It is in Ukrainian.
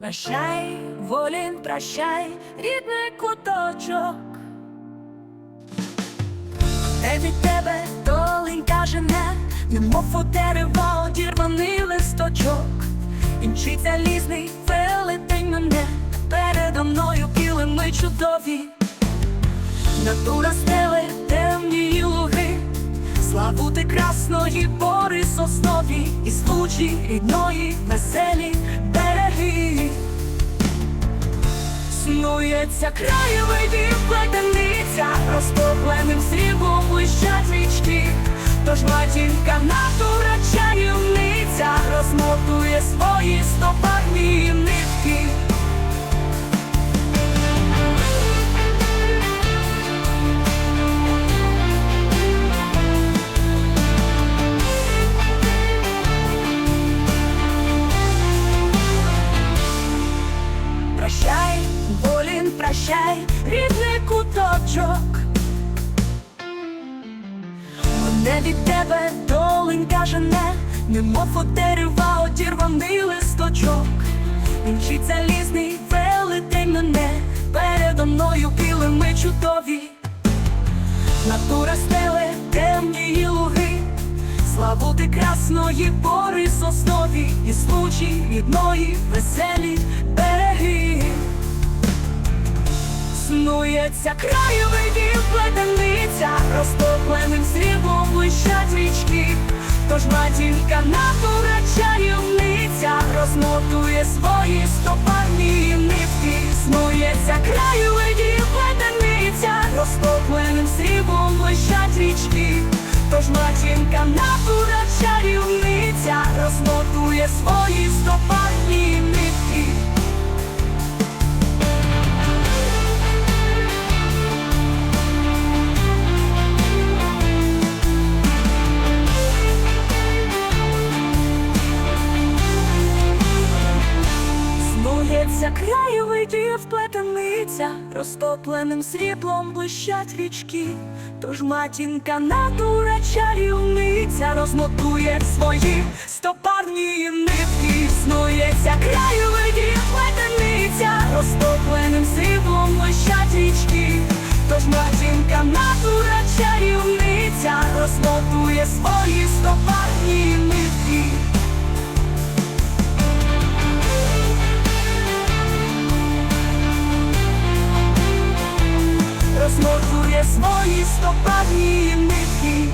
Прощай, волін, прощай, рідний куточок. Де від тебе доленька жене, немов у дерева одірваний листочок. І мчиться лізний велетень мене, передо мною килими чудові. Натура стеле темні луги, славути красної бори соснові, і случі рідної веселі Снується краєвидів плетениця, розтопленим сріблом блищать річки, тож матінка натура чарівниця розмотує свої стопарні прощай, рідний куточок. Мене від тебе доленька жене, немов у одірваний листочок. Він мчиться лізний велетень мене, передо мною килими чудові. Натура стеле темні луги, Славути красної бори соснові і случі рідної веселі Снується краєвидів плетениця, розтопленим сріблом блищать річки, тож матінка натура чарівниця розмотує свої стопарні нитки, снується краєвидів плетениця, розтопленим сріблом блищать річки, тож матінка натура чарівниця розмотує свої Здається, краєвиді вплетениця, розтопленим сріблом блищать річки, тож матінка натура чарівниця розмотує свої стопарні нитки, снується, існується краєвиді вплетениця, розтопленим сріблом блищать річки, тож матінка натура чарівниця розмотує свої листопадні нитки